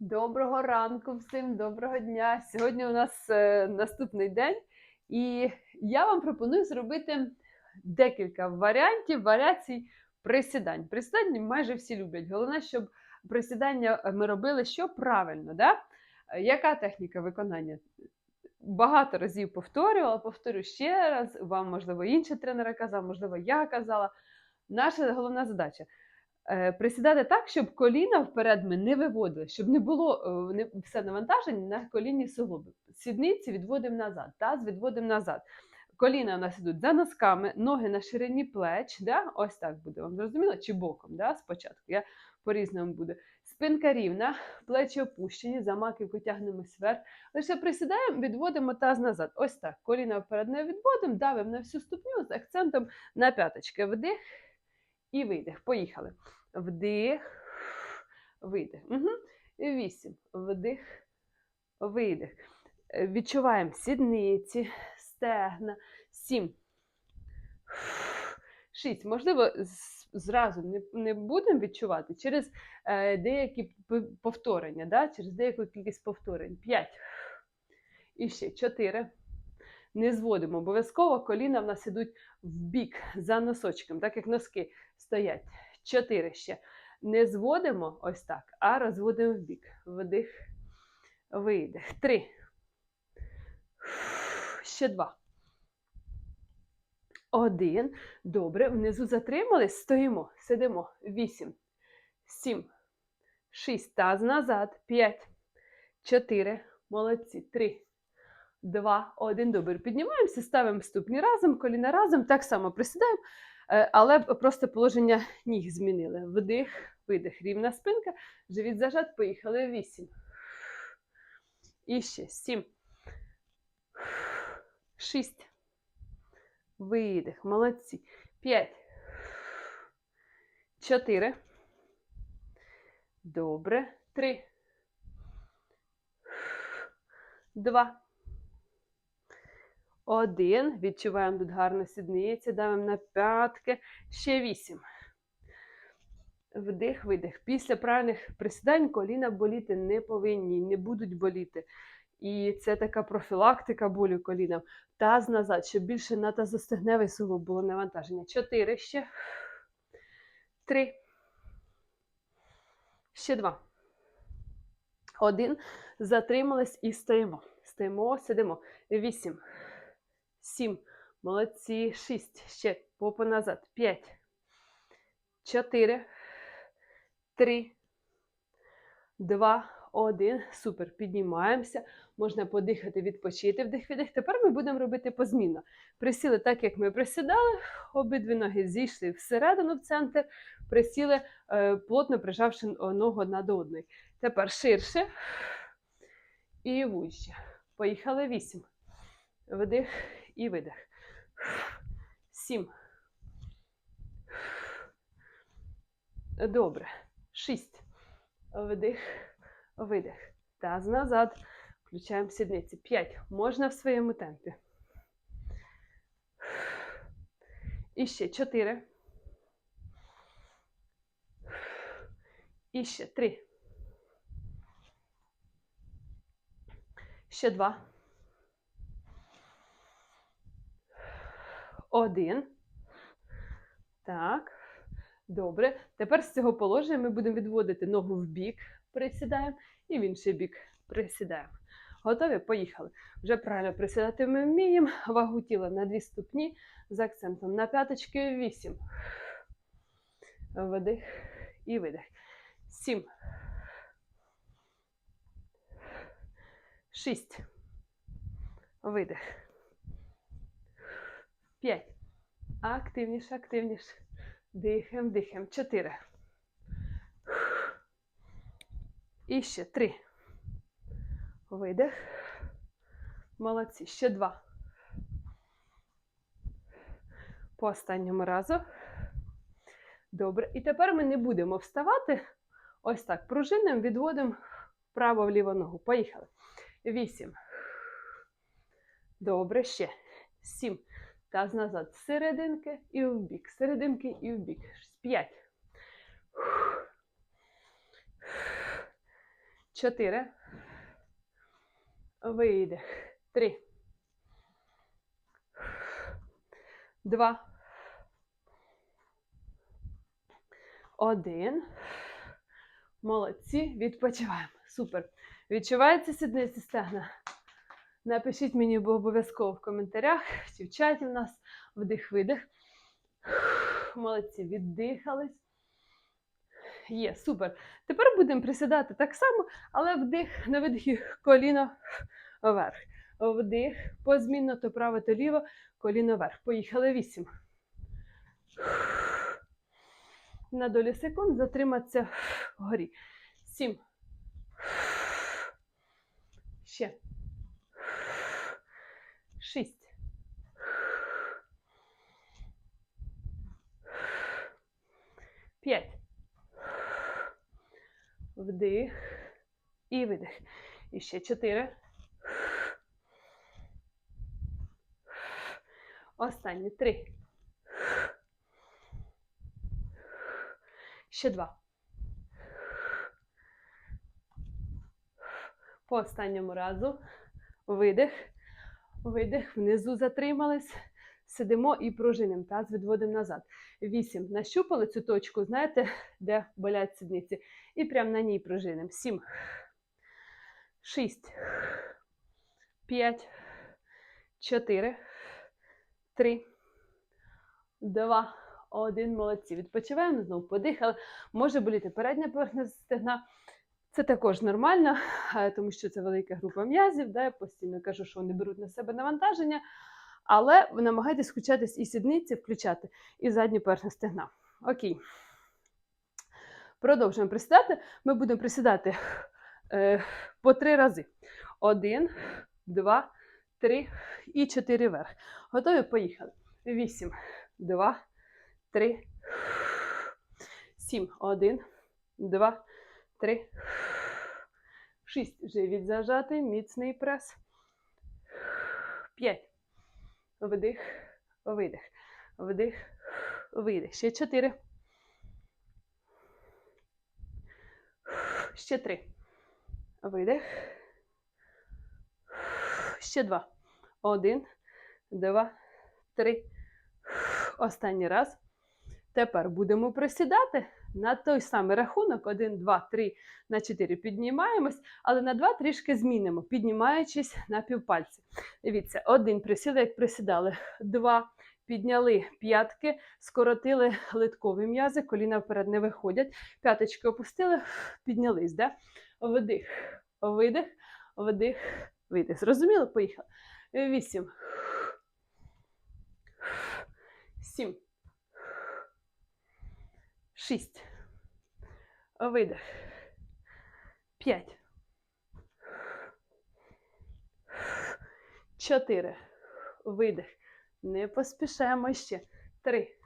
Доброго ранку всім, доброго дня. Сьогодні у нас е, наступний день, і я вам пропоную зробити декілька варіантів, варіацій присідань. Присідання майже всі люблять. Головне, щоб присідання е, ми робили що правильно. Да? Е, Яка техніка виконання? Багато разів повторювала, повторю ще раз. Вам, можливо, інші тренери казав, можливо, я казала. Наша головна задача присідати так, щоб коліна вперед ми не виводили, щоб не було е, не, все навантаження на колінні суглоби. Сідниці відводимо назад, таз відводимо назад. Коліна у нас йдуть за носками, ноги на ширині плеч. Да? Ось так буде. Вам зрозуміло? Чи боком? Да? Спочатку. Я по-різному буду. Спинка рівна, плечі опущені, за маківку тягнемось вверх. Лише присідаємо, відводимо таз назад. Ось так. Коліна вперед не відводимо, давимо на всю ступню з акцентом на п'яточки. Вдих і видих. Поїхали. Вдих, видих. Угу. Вісім. Вдих, видих. Відчуваємо сідниці, стегна. Сім. Шість. Можливо, зразу не, не будемо відчувати через е, деякі повторення, да? через деяку кількість повторень. П'ять. І ще чотири. Не зводимо. Обов'язково коліна в нас ідуть в бік за носочком, так як носки стоять. Чотири ще. Не зводимо ось так, а розводимо в бік. Вдих, видих. Три. Ще два. Один. Добре. Внизу затримались. Стоїмо. Сидимо. Вісім. Сім. Шість. Таз назад. П'ять. Чотири. Молодці. Три. Два, один. Добре. Піднімаємося, ставимо ступні разом, коліна разом, так само присідаємо, але просто положення ніг змінили. Вдих, видих, рівна спинка, живіт зажат, поїхали. Вісім. І ще сім. Шість. Видих. Молодці. П'ять. Чотири. Добре. Три. Два. Один. Відчуваємо тут гарно сідниці, давимо на п'ятки. Ще вісім. Вдих, видих. Після правильних присідань коліна боліти не повинні, не будуть боліти. І це така профілактика болю колінам. Таз назад, щоб більше на тазостегневий суглоб було навантаження. Чотири ще. Три. Ще два. Один. Затримались і стоїмо. Стоїмо, сидимо. Вісім. Сім. Молодці. Шість. Ще. Попа назад. П'ять. Чотири. Три. Два. Один. Супер. Піднімаємося. Можна подихати, відпочити вдих видих. Тепер ми будемо робити позмінно. Присіли так, як ми присідали. Обидві ноги зійшли всередину в центр. Присіли, е, плотно прижавши ногу одна до одної. Тепер ширше. І вужче. Поїхали. Вісім. Вдих і видих. Сім. Добре. Шість. Вдих, видих. Таз назад. Включаємо сідниці. П'ять. Можна в своєму темпі. І ще чотири. І ще три. Ще два. Один. Так. Добре. Тепер з цього положення ми будемо відводити ногу в бік, присідаємо, і в інший бік присідаємо. Готові? Поїхали. Вже правильно присідати ми вміємо. Вагу тіла на дві ступні з акцентом на п'яточки. Вісім. Вдих і видих. Сім. Шість. Видих. П'ять. Активніше, активніше. Дихаємо, дихаємо. Чотири. І ще три. Видих. Молодці. Ще два. По останньому разу. Добре. І тепер ми не будемо вставати. Ось так. Пружинимо, відводимо вправо в ліву ногу. Поїхали. Вісім. Добре. Ще. Сім. Таз назад. Серединки і в бік. Серединки і в бік. П'ять. чотири. Видих. Три. Два. Один. Молодці. Відпочиваємо. Супер. Відчувається сідниці стегна? Напишіть мені обов'язково в коментарях, чи в чаті в нас вдих-видих. Молодці, віддихались. Є, супер. Тепер будемо присідати так само, але вдих на видихі коліно вверх. Вдих, позмінно то право, то ліво, коліно вверх. Поїхали вісім. На долі секунд затриматися вгорі. Сім. Ще. Шість. П'ять. Вдих і видих. І ще чотири. Останні три. Ще два. По останньому разу. Видих. Видих. Внизу затримались. Сидимо і пружинимо. Таз відводимо назад. Вісім. Нащупали цю точку, знаєте, де болять сідниці. І прямо на ній пружинимо. Сім. Шість. П'ять. Чотири. Три. Два. Один. Молодці. Відпочиваємо, знову подихали. Може боліти передня поверхня стегна. Це також нормально, е, тому що це велика група м'язів. Да? Я постійно кажу, що вони беруть на себе навантаження. Але намагайтесь включатись і сідниці, включати, і задню поверхню стегна. Окей. Продовжуємо присідати. Ми будемо присідати е, по три рази. Один, два, три і чотири вверх. Готові? Поїхали. Вісім, два, три, сім. Один, два, три, шість. Живіт зажатий, міцний прес. П'ять. Вдих, видих. Вдих, видих. Ще чотири. Ще три. Видих. Ще два. Один, два, три. Останній раз. Тепер будемо присідати на той самий рахунок. Один, два, три, на чотири піднімаємось, але на два трішки змінимо, піднімаючись на півпальці. Дивіться, один присіли, як присідали. Два. Підняли п'ятки, скоротили литкові м'язи, коліна вперед не виходять. П'яточки опустили, піднялись. Да? Вдих, видих, вдих, видих. Зрозуміло? Поїхали. Вісім. Сім. Шість. Видих. П'ять. Чотири. Видих. Не поспішаємо ще. Три.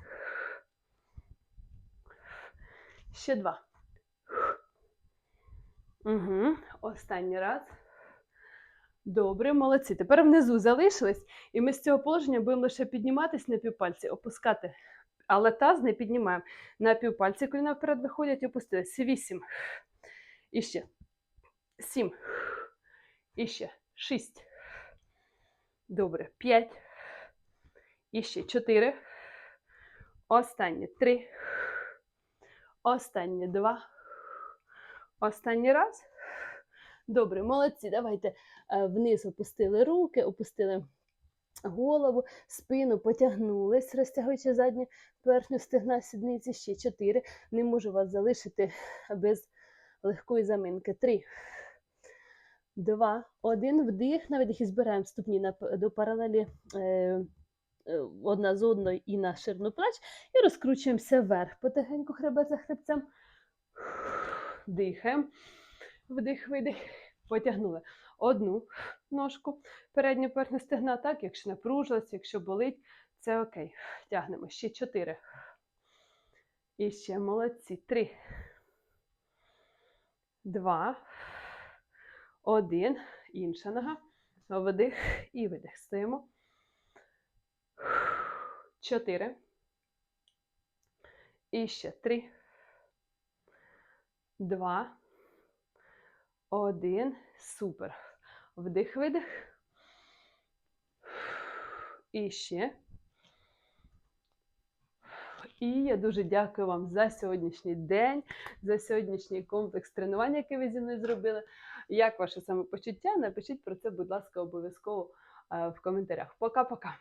Ще два. Угу. Останній раз. Добре, молодці. Тепер внизу залишились, і ми з цього положення будемо лише підніматись на півпальці, опускати. Але таз не піднімаємо. На півпальці коліна вперед виходять і опустились. Вісім. І ще. Сім. І ще. Шість. Добре. П'ять. І ще чотири. Останнє три. Останнє два. Останній раз. Добре, молодці. Давайте е, вниз опустили руки, опустили голову, спину, потягнулись, розтягуючи задню поверхню стегна сідниці. Ще чотири. Не можу вас залишити без легкої заминки. Три. Два, один, вдих, на видих і збираємо ступні на, до паралелі е, е, одна з одною і на ширину плеч. І розкручуємося вверх. Потихеньку хребет за хребцем. Дихаємо. Вдих, видих. Потягнули одну ножку, передню поверхню стегна, так, якщо напружилась, якщо болить, це окей. Тягнемо. Ще чотири. І ще молодці. Три. Два. Один. Інша нога. Вдих і видих. Стоїмо. Чотири. І ще три. Два. Один. Супер. Вдих, видих. І ще. І я дуже дякую вам за сьогоднішній день, за сьогоднішній комплекс тренувань, який ви зі мною зробили. Як ваше самопочуття? Напишіть про це, будь ласка, обов'язково е, в коментарях. Пока-пока.